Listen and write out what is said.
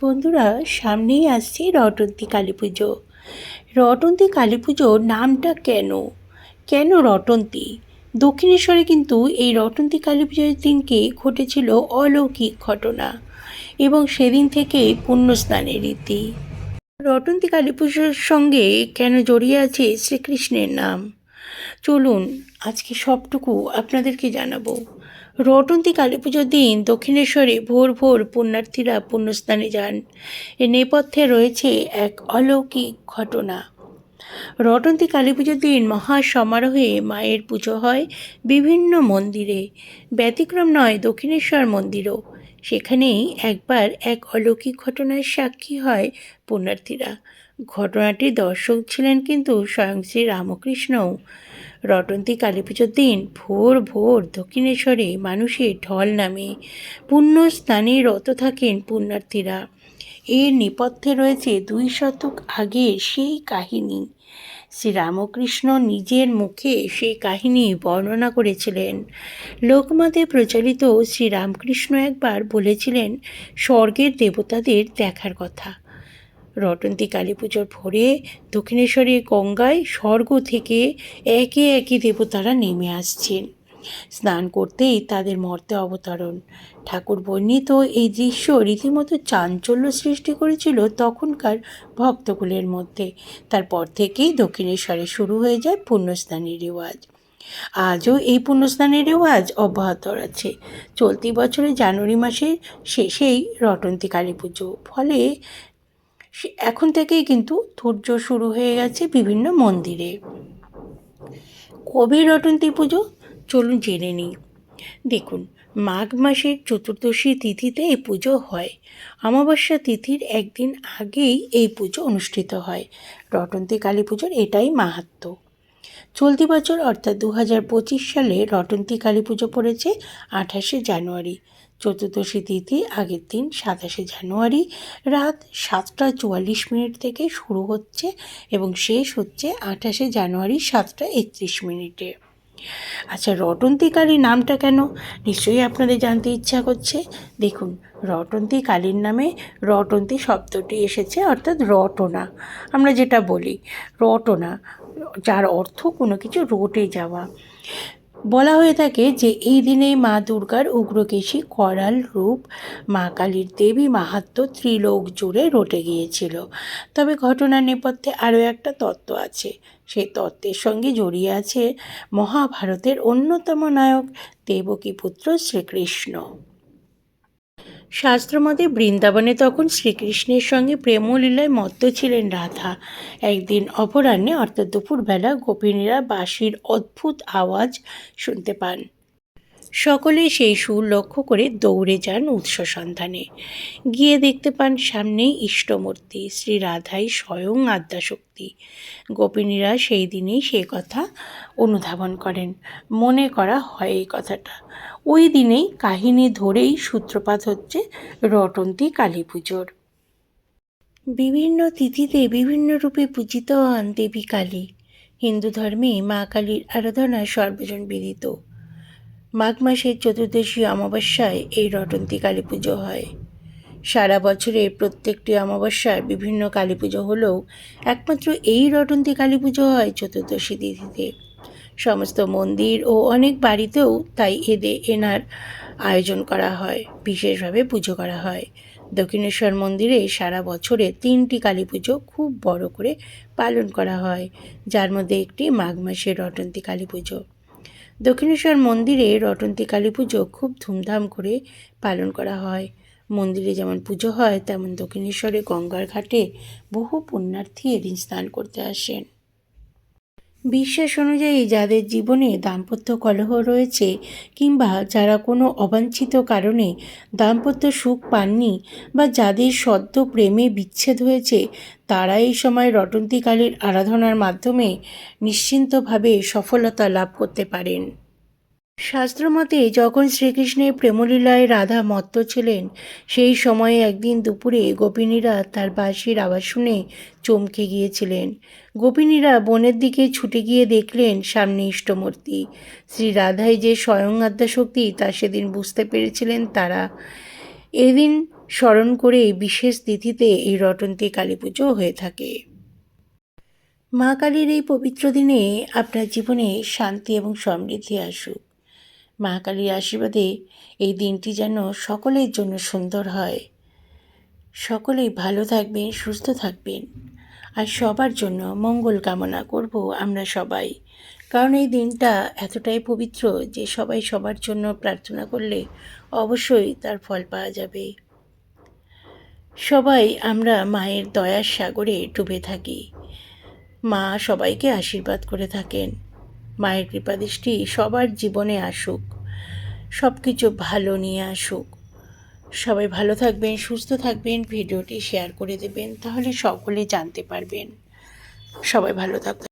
বন্ধুরা, সামনেই আসছে রটন্তী কালী পুজো। রটন্তী কালী পুজোর নামটা কেন? কেন রটন্তী? দক্ষিণেশ্বরে কিন্তু এই রটন্তী কালী পুজোর দিনকে ঘটেছিল অলৌকিক ঘটনা এবং সেদিন থেকেই পুণ্যস্নানের রীতি। রটন্তী কালী পুজোর সঙ্গে কেন জড়িয়ে আছে শ্রীকৃষ্ণের নাম? চলুন আজকে সবটুকু আপনাদেরকে জানাব। রটন্তী কালী পুজোর দিন দক্ষিণেশ্বরে ভোর ভোর পুণ্যার্থীরা পুণ্যস্থানে যান। এ নেপথ্যে রয়েছে এক অলৌকিক ঘটনা। রটন্তী কালী পুজোর দিন মহা সমারোহে মায়ের পুজো হয় বিভিন্ন মন্দিরে। ব্যতিক্রম নয় দক্ষিণেশ্বর মন্দিরও। সেখানেই একবার এক অলৌকিক ঘটনার সাক্ষী হয় পুণ্যার্থীরা। ঘটনাটির দর্শক ছিলেন কিন্তু স্বয়ং শ্রী রামকৃষ্ণও রটন্তী কালী পুজোর দিন ভোর ভোর দক্ষিণেশ্বরে মানুষের ঢল নামে পুণ্য স্থানে রত থাকেন পুণ্যার্থীরা। এর নেপথ্যে রয়েছে দুই শতক আগের সেই কাহিনী। শ্রীরামকৃষ্ণ নিজের মুখে সেই কাহিনী বর্ণনা করেছিলেন। লোকমতে প্রচলিত শ্রীরামকৃষ্ণ একবার বলেছিলেন, স্বর্গের দেবতাদের দেখার কথা। রটন্তী কালী পুজোর ভোরে দক্ষিণেশ্বরের গঙ্গায় স্বর্গ থেকে একে একে দেবতারা নেমে আসছেন। স্নান করতেই তাদের মর্তে অবতরণ। ঠাকুর বর্ণিত এই দৃশ্য রীতিমতো চাঞ্চল্য সৃষ্টি করেছিল তখনকার ভক্তকুলের মধ্যে। তারপর থেকেই দক্ষিণেশ্বরে শুরু হয়ে যায় পুণ্যস্নানের রেওয়াজ। আজও এই পুণ্যস্নানের রেওয়াজ অব্যাহত আছে চলতি বছরের জানুয়ারি মাসের শেষেই রটন্তী কালী পুজো ফলে এখন থেকেই কিন্তু ধৈর্য শুরু হয়ে গেছে বিভিন্ন মন্দিরে। কবে রটন্তী পুজো, চলুন জেনে নিই। দেখুন, মাঘ মাসের চতুর্দশী তিথিতে এই পুজো হয়। অমাবস্যা তিথির একদিন আগেই এই পুজো অনুষ্ঠিত হয়। রটন্তী কালী পুজোর এটাই মাহাত্ম্য চলতি বছর অর্থাৎ দু হাজার পঁচিশ সালে রটন্তী কালী পুজো পড়েছে আঠাশে জানুয়ারি। চতুর্দশী তিথি আগের দিন সাতাশে জানুয়ারি রাত সাতটা চুয়াল্লিশ মিনিট থেকে শুরু হচ্ছে এবং শেষ হচ্ছে আঠাশে জানুয়ারি সাতটা একত্রিশ মিনিটে। আচ্ছা রটন্তী কালী নামটা কেন? নিশ্চয়ই আপনাদের জানতে ইচ্ছা করছে। দেখুন, রটন্তী কালীর নামে রটন্তী শব্দটি এসেছে, অর্থাৎ রটনা। আমরা যেটা বলি, রটনা, যার অর্থ কোনো কিছু রটে যাওয়া। বলা হয়ে থাকে যে এই দিনে মা দুর্গার উগ্রকেশী করাল রূপ মা কালীর দেবী মাহাত্ম ত্রিলোক জুড়ে রটে গিয়েছিল। তবে ঘটনার নেপথ্যে আরও একটা তত্ত্ব আছে। সেই তত্ত্বের সঙ্গে জড়িয়ে আছে মহাভারতের অন্যতম নায়ক দেবকী পুত্র শ্রীকৃষ্ণ। শাস্ত্রমতে বৃন্দাবনে তখন শ্রীকৃষ্ণের সঙ্গে প্রেমলীলায় মত্ত ছিলেন রাধা। একদিন অপরাহ্নে অর্থাৎ দুপুরবেলা গোপিনীরা বাঁশির অদ্ভুত আওয়াজ শুনতে পান। সকলে সেই সুর লক্ষ্য করে দৌড়ে যান উৎস সন্ধানে গিয়ে দেখতে পান সামনেই ইষ্টমূর্তি, শ্রী রাধাই স্বয়ং আদ্যাশক্তি। গোপিনীরা সেই দিনেই সে কথা অনুধাবন করেন। মনে করা হয় এই কথাটা। ওই দিনেই কাহিনী ধরেই সূত্রপাত হচ্ছে রটন্তী কালী পুজোর বিভিন্ন তিথিতে বিভিন্ন রূপে পূজিত হন দেবী কালী। হিন্দু ধর্মে মা কালীর আরাধনা সর্বজন বিদিত। মাঘ মাসের চতুর্দশী অমাবস্যায় এই রটন্তী কালী পুজো হয়। সারা বছরে প্রত্যেকটি অমাবস্যায় বিভিন্ন কালী পুজো হলেও একমাত্র এই রটন্তী কালী পুজো হয় চতুর্দশী তিথিতে। সমস্ত মন্দির ও অনেক বাড়িতেও তাই এদে এনার আয়োজন করা হয়, বিশেষভাবে পুজো করা হয়। দক্ষিণেশ্বর মন্দিরে সারা বছরে তিনটি কালী পুজো খুব বড় করে পালন করা হয়, যার মধ্যে একটি মাঘ মাসের রটন্তী কালী পুজো দক্ষিণেশ্বর মন্দিরে রটন্তী কালী পুজো খুব ধুমধাম করে পালন করা হয়। মন্দিরে যেমন পুজো হয়, তেমন দক্ষিণেশ্বরে গঙ্গার ঘাটে বহু পুণ্যার্থী এদিন স্নান করতে আসেন। বিশ্বাস অনুযায়ী যাদের জীবনে দাম্পত্য কলহ রয়েছে কিংবা যারা কোনো অবাঞ্ছিত কারণে দাম্পত্য সুখ পাননি বা যাদের সদ্য প্রেমে বিচ্ছেদ হয়েছে, তারা এই সময় রটন্তিকালীর আরাধনার মাধ্যমে নিশ্চিন্তভাবে সফলতা লাভ করতে পারেন। শাস্ত্রমতে যখন শ্রীকৃষ্ণের প্রেমলীলায় রাধা মত্ত ছিলেন, সেই সময়ে একদিন দুপুরে গোপিনীরা তার বাঁশির আওয়াজ শুনে চমকে গিয়েছিলেন। গোপিনীরা বনের দিকে ছুটে গিয়ে দেখলেন সামনে ইষ্টমূর্তি। শ্রী রাধাই যে স্বয়ং আদ্যাশক্তি তা সেদিন বুঝতে পেরেছিলেন তারা। এদিন স্মরণ করে বিশেষ তিথিতে এই রটন্তী কালী পুজো হয়ে থাকে। মা কালীর এই পবিত্র দিনে আপনার জীবনে শান্তি এবং সমৃদ্ধি আসুক। মা কালীর আশীর্বাদে এই দিনটি যেন সকলের জন্য সুন্দর হয়। সকলেই ভালো থাকবেন, সুস্থ থাকবেন। আর সবার জন্য মঙ্গল কামনা করব আমরা সবাই। কারণ এই দিনটা এতটাই পবিত্র যে সবাই সবার জন্য প্রার্থনা করলে অবশ্যই তার ফল পাওয়া যাবে। সবাই আমরা মায়ের দয়ার সাগরে ডুবে থাকি। মা সবাইকে আশীর্বাদ করে থাকেন। মায়ের কৃপাদৃষ্টি সবার জীবনে আসুক। সব কিছু ভালো নিয়ে আসুক। সবাই ভালো থাকবেন, সুস্থ থাকবেন, ভিডিওটি শেয়ার করে দেবেন, তাহলে সকলে জানতে পারবেন। সবাই ভালো থাকবেন